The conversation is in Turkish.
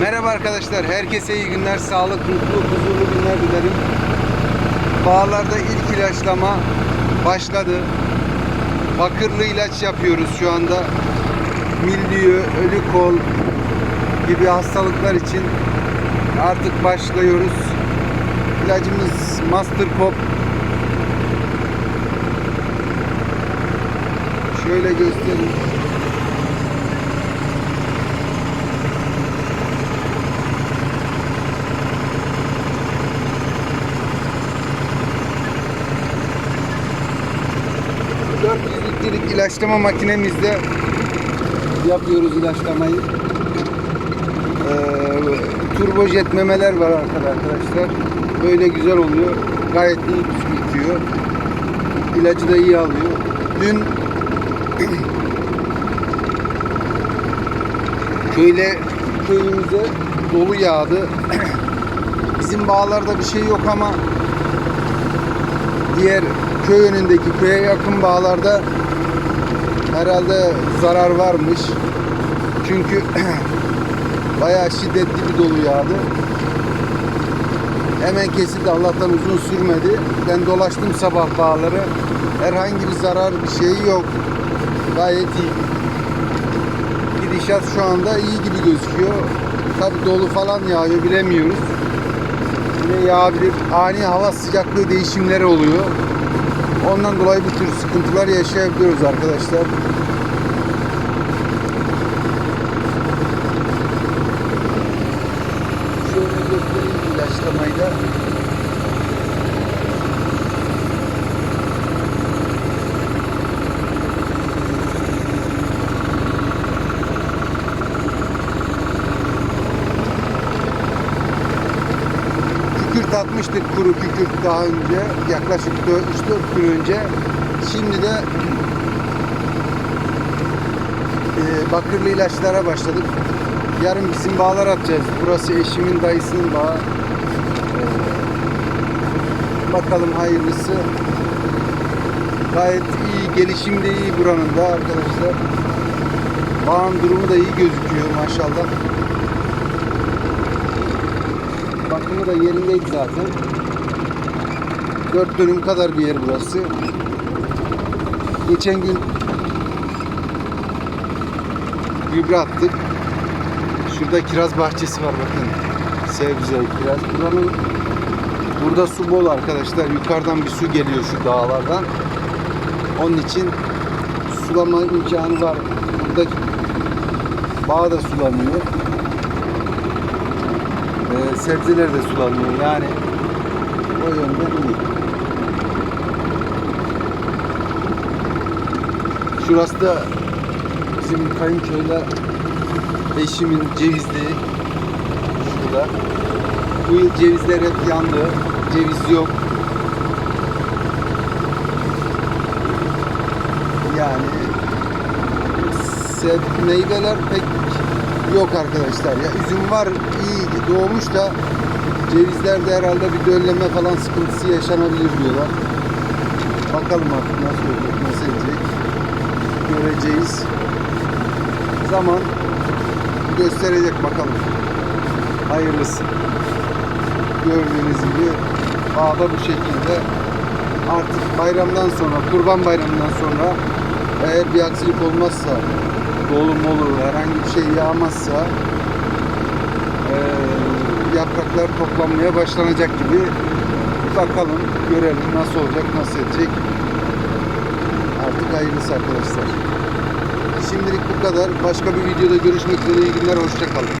Merhaba arkadaşlar, herkese iyi günler, sağlık, mutluluk, huzurlu günler dilerim. Bağlarda ilk ilaçlama başladı. Bakırlı ilaç yapıyoruz şu anda. Mildiyo, ölü kol gibi hastalıklar için artık başlıyoruz. İlacımız Master Pop. Şöyle göstereyim. Litrelik ilaçlama makinemizde yapıyoruz ilaçlamayı. Ee, turbojet memeler var arkada arkadaşlar. Böyle güzel oluyor. Gayet iyi püskürtüyor. İlacı da iyi alıyor. Dün köyle köyümüze dolu yağdı. Bizim bağlarda bir şey yok ama diğer köy önündeki köye yakın bağlarda herhalde zarar varmış. Çünkü bayağı şiddetli bir dolu yağdı. Hemen kesildi. Allah'tan uzun sürmedi. Ben dolaştım sabah bağları. Herhangi bir zarar bir şey yok. Gayet iyi. Gidişat şu anda iyi gibi gözüküyor. Tabi dolu falan yağıyor bilemiyoruz. Yine yağabilir. Ani hava sıcaklığı değişimleri oluyor. Ondan dolayı bu tür sıkıntılar yaşayabiliyoruz arkadaşlar. Şöyle göstereyim ilaçlamayı da. Kükürt atmıştık kuru kükürt daha önce. Yaklaşık 3-4 gün önce. Şimdi de e, bakırlı ilaçlara başladık. Yarın bizim bağlar atacağız. Burası eşimin dayısının bağı. E, bakalım hayırlısı. Gayet iyi, gelişim de iyi buranın da arkadaşlar. Bağın durumu da iyi gözüküyor maşallah. Bakımı da yerindeydi zaten. 4 dönüm kadar bir yer burası. Geçen gün gübre attık. Şurada kiraz bahçesi var bakın. Sebze, kiraz. Buranın burada su bol arkadaşlar. Yukarıdan bir su geliyor şu dağlardan. Onun için sulama imkanı var. Burada bağ da sulanıyor. Ee, sebzeler de sulanıyor. Yani o yönden iyi. Şurası da bizim kayınköyler eşimin cevizliği şurada. Bu yıl cevizler hep yandı. Ceviz yok. Yani seb- meyveler pek yok arkadaşlar. Ya üzüm var iyi doğmuş da cevizlerde herhalde bir dölleme falan sıkıntısı yaşanabilir diyorlar. Bakalım artık nasıl olacak, nasıl edecek. Göreceğiz. Zaman gösterecek bakalım. Hayırlısı. Gördüğünüz gibi bağda bu şekilde artık bayramdan sonra, kurban bayramından sonra eğer bir aksilik olmazsa, dolu molu herhangi bir şey yağmazsa eee, yapraklar toplanmaya başlanacak gibi bakalım, görelim nasıl olacak, nasıl edecek. Artık hayırlısı arkadaşlar. Şimdilik bu kadar. Başka bir videoda görüşmek üzere. İyi günler, hoşçakalın.